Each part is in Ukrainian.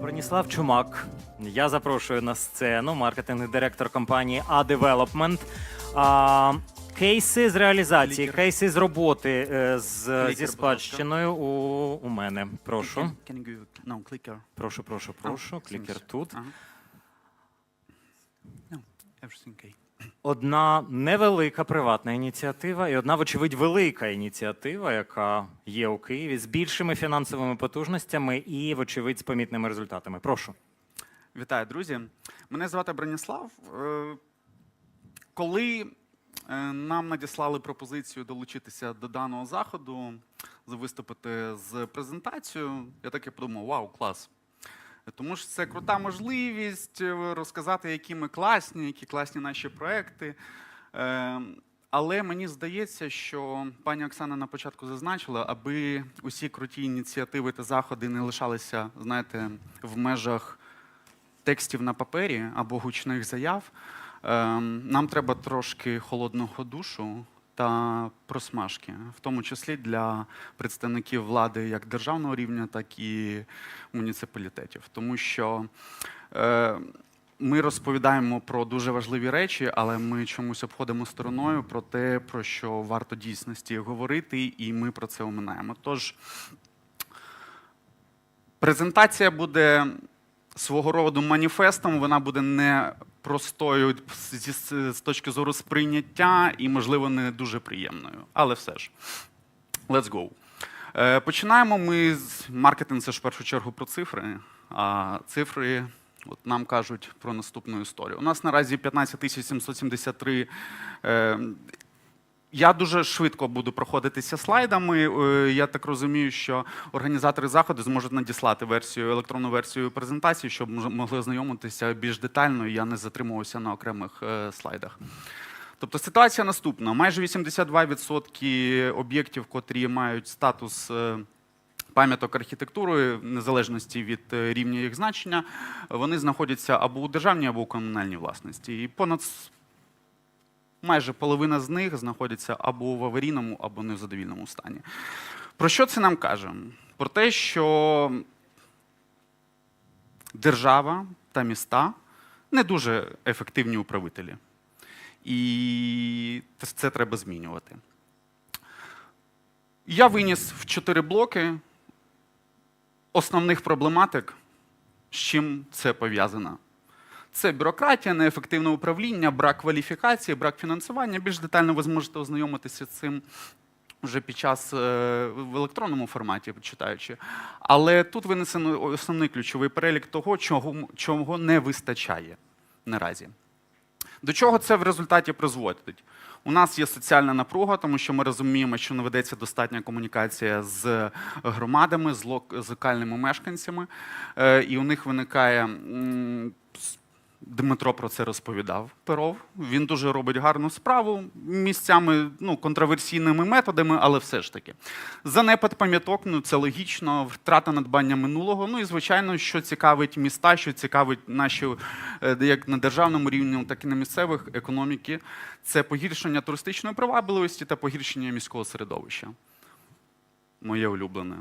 Броніслав Чумак. Я запрошую на сцену маркетинг директор компанії A-Development. А, кейси з реалізації, Лікер. кейси з роботи е, з, Лікер, зі спадщиною у, у мене. Прошу. Can, can you no clicker? Прошу, прошу, прошу. Ah, Клікер тут. Ага. No, everything okay. Одна невелика приватна ініціатива і одна, вочевидь, велика ініціатива, яка є у Києві з більшими фінансовими потужностями і, вочевидь, з помітними результатами. Прошу. Вітаю, друзі. Мене звати Броніслав. Е, Коли е, нам надіслали пропозицію долучитися до даного заходу, виступити з презентацією, я таки подумав: вау, клас. Тому що це крута можливість е, розказати, які ми класні, які класні наші проекти. Е, Але мені здається, що пані Оксана на початку зазначила, аби усі круті ініціативи та заходи не лишалися, знаєте, в межах текстів на папері або гучних заяв. Ем, Нам треба трошки холодного душу та просмажки, в тому числі для представників влади як державного рівня, так і муніципалітетів. Тому що е, ми розповідаємо про дуже важливі речі, але ми чомусь обходимо стороною про те, про що варто дійсності говорити, і ми про це оминаємо. Тож презентація буде свого роду маніфестом, вона буде не простою з, точки зору сприйняття і, можливо, не дуже приємною. Але все ж, let's go. Е, Починаємо ми з маркетинг, це ж в першу чергу про цифри. А цифри от нам кажуть про наступну історію. У нас наразі 15 773 е, я дуже швидко буду проходитися слайдами. Е, Я так розумію, що організатори заходу зможуть надіслати версію, електронну версію презентації, щоб могли ознайомитися більш детально, я не затримувався на окремих е, слайдах. Тобто ситуація наступна: майже 82% об'єктів, котрі мають статус. е, Пам'яток архітектури, в незалежності від рівня їх значення, вони знаходяться або у державній, або у комунальній власності. І понад майже половина з них знаходяться або в аварійному, або не в задовільному стані. Про що це нам каже? Про те, що держава та міста не дуже ефективні управителі. І це треба змінювати. Я виніс в чотири блоки основних проблематик, з чим це пов'язано. Це бюрократія, неефективне управління, брак кваліфікації, брак фінансування. Більш детально ви зможете ознайомитися з цим вже під час е, в електронному форматі, читаючи. Але тут винесено основний ключовий перелік того, чого, чого не вистачає наразі. До чого це в результаті призводить? У нас є соціальна напруга, тому що ми розуміємо, що не ведеться достатня комунікація з громадами, з локальними мешканцями, е, і у них виникає. Дмитро про це розповідав. Перов. Він дуже робить гарну справу місцями, ну, контроверсійними методами, але все ж таки. Занепад пам'яток, ну це логічно, втрата надбання минулого. Ну і звичайно, що цікавить міста, що цікавить наші е, як на державному рівні, так і на місцевих економіки, це погіршення туристичної привабливості та погіршення міського середовища. Моє улюблене.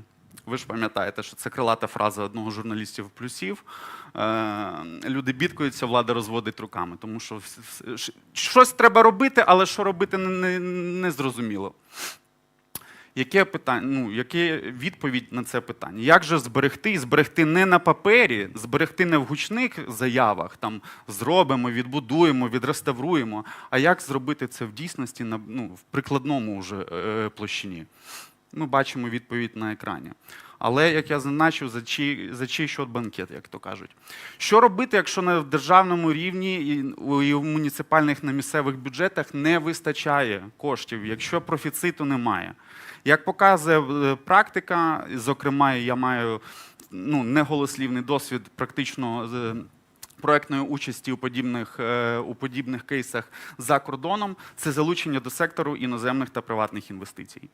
Ви ж пам'ятаєте, що це крилата фраза одного журналістів плюсів. Е, люди бідкаються, влада розводить руками, тому що щось треба робити, але що робити не, не, зрозуміло. Яке питання, ну, яке відповідь на це питання? Як же зберегти? Зберегти не на папері, зберегти не в гучних заявах, там зробимо, відбудуємо, відреставруємо. А як зробити це в дійсності на ну, в прикладному вже е, площині? Ми бачимо відповідь на екрані. Але, як я зазначив, за чий, за чий счет банкет, як то кажуть. Що робити, якщо на державному рівні і в муніципальних на місцевих бюджетах не вистачає коштів, якщо профіциту немає? Як показує е, практика, зокрема, я маю ну, неголослівний досвід практично з проектної участі у подібних, е, у подібних кейсах за кордоном, це залучення до сектору іноземних та приватних інвестицій.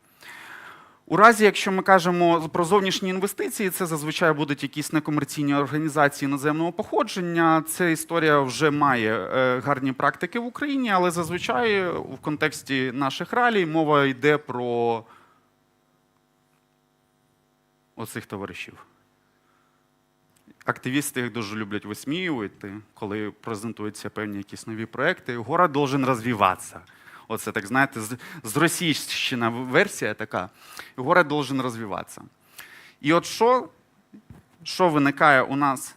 У разі, якщо ми кажемо про зовнішні інвестиції, це зазвичай будуть якісь некомерційні організації іноземного походження. Ця історія вже має е, гарні практики в Україні, але зазвичай в контексті наших реалій мова йде про оцих товаришів. Активісти їх дуже люблять висміювати, коли презентуються певні якісь нові проекти. Город должен розвиватися. Оце так, знаєте, з, з російщина версія така. Город должен розвиватися. І от що, що виникає у нас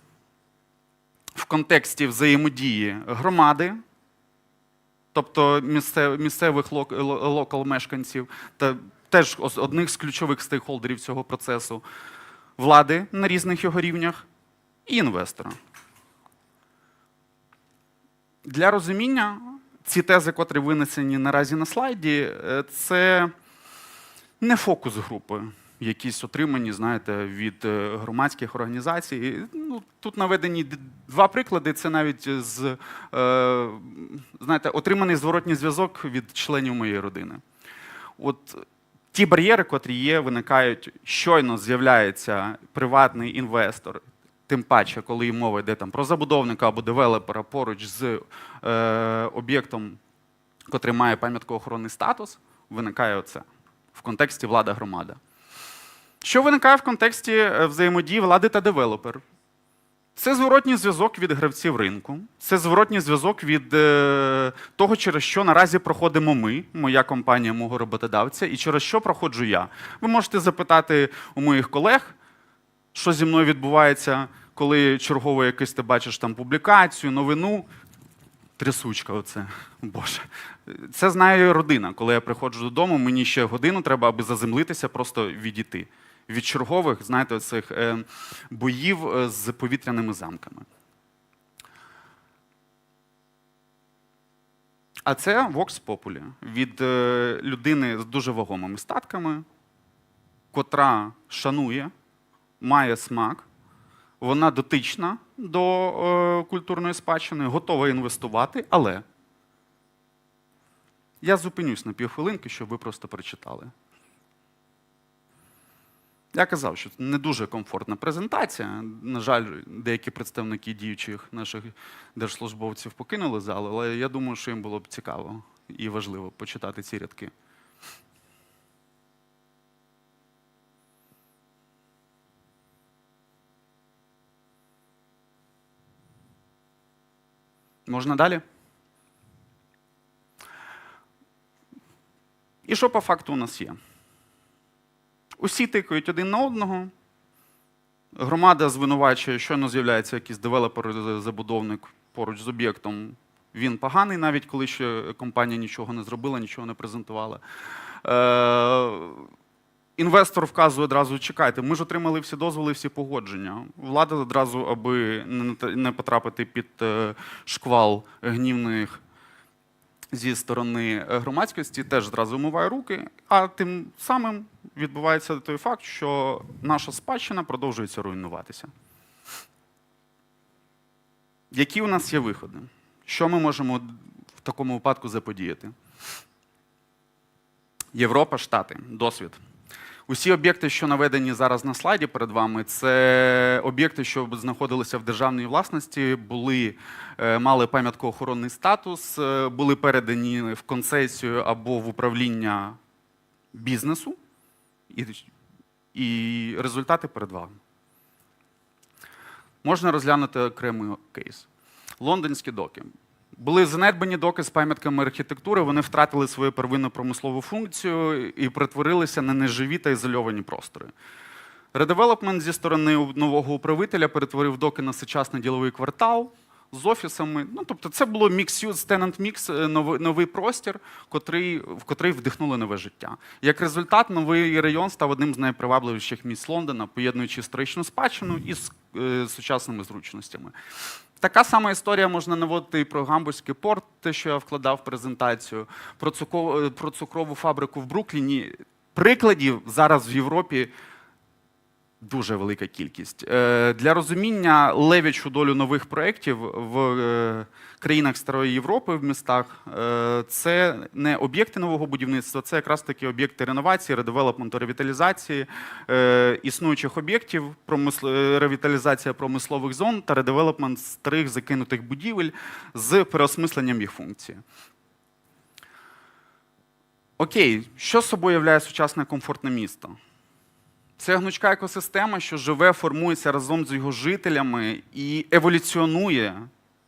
в контексті взаємодії громади, тобто місцев- місцевих лок, локал мешканців, та теж одних з ключових стейкхолдерів цього процесу, влади на різних його рівнях і інвестора. Для розуміння ці тези, котрі винесені наразі на слайді, е, це не фокус групи, якісь отримані, знаєте, від е, громадських організацій. Ну, тут наведені два приклади. Це навіть з е, знаєте, отриманий зворотній зв'язок від членів моєї родини. От ті бар'єри, котрі є, виникають щойно з'являється приватний інвестор. Тим паче, коли мова йде там про забудовника або девелопера поруч з е, об'єктом, котрий має пам'яткоохоронний статус, виникає оце в контексті влада-громада. Що виникає в контексті е, взаємодії влади та девелопер? Це зворотній зв'язок від гравців ринку, це зворотній зв'язок від е, того, через що наразі проходимо ми, моя компанія, мого роботодавця, і через що проходжу я. Ви можете запитати у моїх колег, що зі мною відбувається, коли чергово якось ти бачиш там публікацію, новину. Трясучка, оце. Боже. Це знає родина. Коли я приходжу додому, мені ще годину треба, аби заземлитися, просто відійти. Від чергових, знаєте, цих е, боїв е, з повітряними замками. А це Vox Populi від е, людини з дуже вагомими статками, котра шанує, має смак, вона дотична до е, культурної спадщини, готова інвестувати, але я зупинюсь на півхвилинки, щоб ви просто прочитали. Я казав, що це не дуже комфортна презентація. На жаль, деякі представники діючих наших держслужбовців покинули зал, але я думаю, що їм було б цікаво і важливо почитати ці рядки. Можна далі? І що по факту у нас є? Усі тикають один на одного. Громада звинувачує, щойно з'являється якийсь девелопер-забудовник поруч з об'єктом. Він поганий, навіть коли ще компанія нічого не зробила, нічого не презентувала. Інвестор вказує одразу: чекайте, ми ж отримали всі дозволи, всі погодження. Влада одразу, аби не потрапити під е, шквал гнівних зі сторони громадськості теж зразу вмиває руки, а тим самим відбувається той факт, що наша спадщина продовжується руйнуватися. Які у нас є виходи? Що ми можемо в такому випадку заподіяти? Європа, Штати, досвід. Усі об'єкти, що наведені зараз на слайді перед вами, це об'єкти, що знаходилися в державній власності, були, е, мали пам'яткоохоронний статус, е, були передані в концесію або в управління бізнесу, і, і результати перед вами. Можна розглянути окремий кейс. Лондонські доки. Були занедбані доки з пам'ятками архітектури, вони втратили свою первинну промислову функцію і перетворилися на неживі та ізольовані простори. Редевелопмент зі сторони нового управителя перетворив доки на сучасний діловий квартал з офісами. Ну, тобто, це було мікс-юз, tenant мікс, новий, новий простір, котрий, в котрий вдихнули нове життя. Як результат, новий район став одним з найпривабливіших місць Лондона, поєднуючи історичну спадщину із е, сучасними зручностями. Така сама історія можна наводити і про Гамбурзький порт, те, що я вкладав в презентацію, про, про цукрову фабрику в Брукліні. Прикладів зараз в Європі дуже велика кількість. Е, Для розуміння левічу долю нових проєктів в е, країнах Старої Європи, в містах, е, це не об'єкти нового будівництва, це якраз таки об'єкти реновації, редевелопменту, ревіталізації існуючих об'єктів, ревіталізація промислових зон та редевелопмент старих закинутих будівель з переосмисленням їх функції. Окей, що собою являє сучасне комфортне місто? Це гнучка екосистема, що живе, формується разом з його жителями і еволюціонує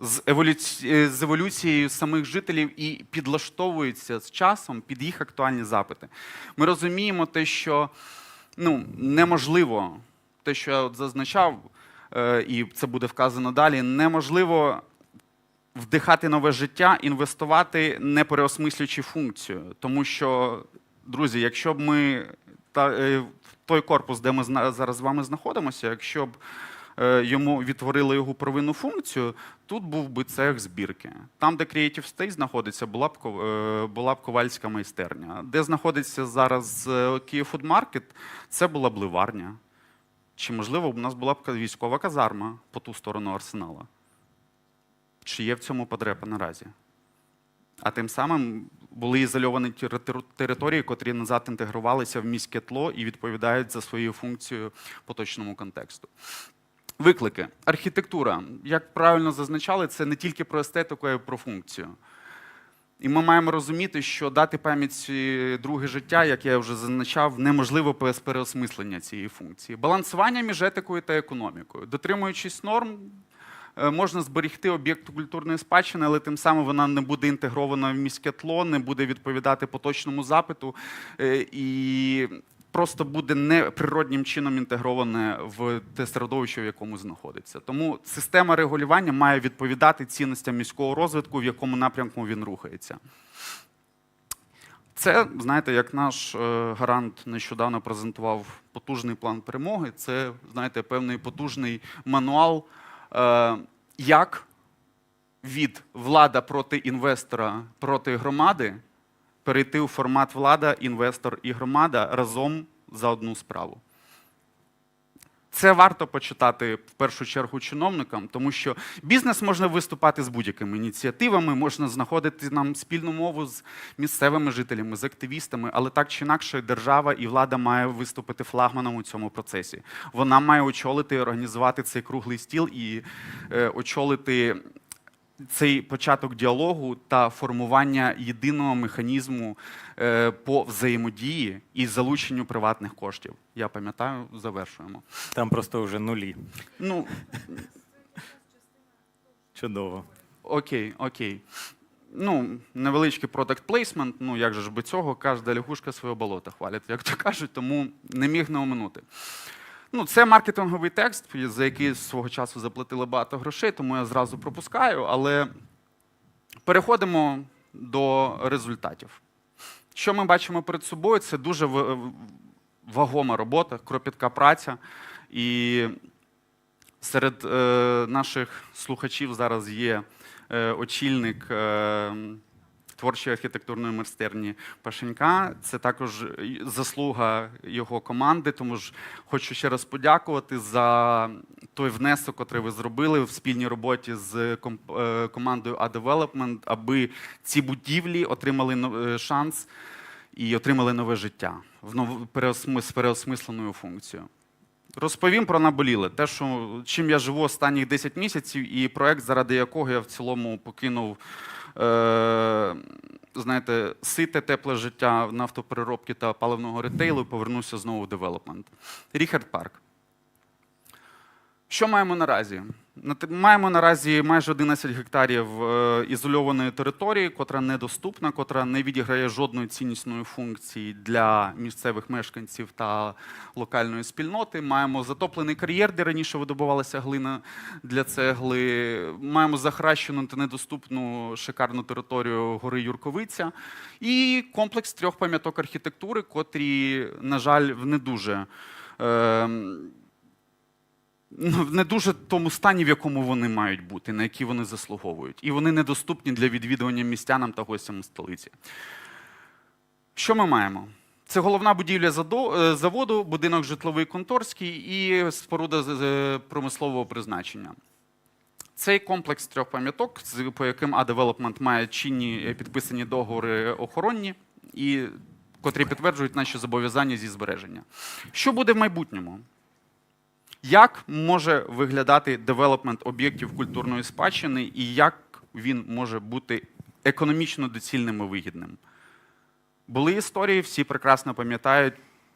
з, еволюці... е, з еволюцією самих жителів і підлаштовується з часом під їх актуальні запити. Ми розуміємо те, що ну, неможливо, те, що я от зазначав, е, і це буде вказано далі, неможливо вдихати нове життя, інвестувати, не переосмислюючи функцію. Тому що, друзі, якщо б ми той корпус, де ми зараз з вами знаходимося, якщо б е, йому відтворили його провинну функцію, тут був би цех збірки. Там, де Creative State знаходиться, була б, е, була б ковальська майстерня. Де знаходиться зараз е, Food Market, це була б ливарня. Чи, можливо, у нас була б військова казарма по ту сторону арсенала? Чи є в цьому потреба наразі? А тим самим були ізольовані території, котрі назад інтегрувалися в міське тло і відповідають за свою функцію поточному контексту. Виклики. Архітектура. Як правильно зазначали, це не тільки про естетику, а й про функцію. І ми маємо розуміти, що дати пам'яті друге життя, як я вже зазначав, неможливо без переосмислення цієї функції. Балансування між етикою та економікою. Дотримуючись норм, можна зберегти об'єкт культурної спадщини, але тим самим вона не буде інтегрована в міське тло, не буде відповідати поточному запиту е, і просто буде неприроднім чином інтегроване в те середовище, в якому знаходиться. Тому система регулювання має відповідати цінностям міського розвитку, в якому напрямку він рухається. Це, знаєте, як наш е, гарант нещодавно презентував потужний план перемоги. Це, знаєте, певний потужний мануал, е, як від влада проти інвестора проти громади перейти у формат влада, інвестор і громада разом за одну справу. Це варто почитати в першу чергу чиновникам, тому що бізнес можна виступати з будь-якими ініціативами, можна знаходити нам спільну мову з місцевими жителями, з активістами, але так чи інакше держава і влада має виступити флагманом у цьому процесі. Вона має очолити і організувати цей круглий стіл і е, очолити цей початок діалогу та формування єдиного механізму е, по взаємодії і залученню приватних коштів. Я пам'ятаю, завершуємо. Там просто вже нулі. Ну, Чудово. окей, окей. Ну, невеличкий product placement, ну як же ж без цього, кожна лягушка своє болото хвалить, як то кажуть, тому не міг не оминути. Ну, це маркетинговий текст, за який свого часу заплатили багато грошей, тому я зразу пропускаю, але переходимо до результатів. Що ми бачимо перед собою? Це дуже вагома робота, кропітка праця. І серед е, наших слухачів зараз є е, очільник е, творчої архітектурної майстерні Пашенька. Це також заслуга його команди. Тому ж хочу ще раз подякувати за той внесок, який ви зробили в спільній роботі з е, командою A-Development, аби ці будівлі отримали е, шанс і отримали нове життя в з переосмисленою функцією. Розповім про наболіле. Те, що чим я живу останніх 10 місяців, і проект, заради якого я в цілому покинув е, знаєте, сите, тепле життя в нафтопереробки та паливного ретейлу і повернувся знову в девелопмент. Ріхард Парк. Що маємо наразі? Маємо наразі майже 11 гектарів е, ізольованої території, котра недоступна, котра не відіграє жодної ціннісної функції для місцевих мешканців та локальної спільноти. Маємо затоплений кар'єр, де раніше видобувалася глина для цегли. Маємо захращену та недоступну шикарну територію гори Юрковиця і комплекс трьох пам'яток архітектури, котрі, на жаль, в не дуже. Е, в не дуже тому стані, в якому вони мають бути, на які вони заслуговують. І вони недоступні для відвідування містянам та гостям столиці. Що ми маємо? Це головна будівля е, заводу, будинок житловий конторський і споруда промислового призначення. Цей комплекс трьох пам'яток, по яким А-Девелопмент має чинні е, підписані договори охоронні, і котрі підтверджують наші зобов'язання зі збереження. Що буде в майбутньому? Як може виглядати девелопмент об'єктів культурної спадщини і як він може бути економічно доцільним і вигідним? Були історії, всі прекрасно пам'ятають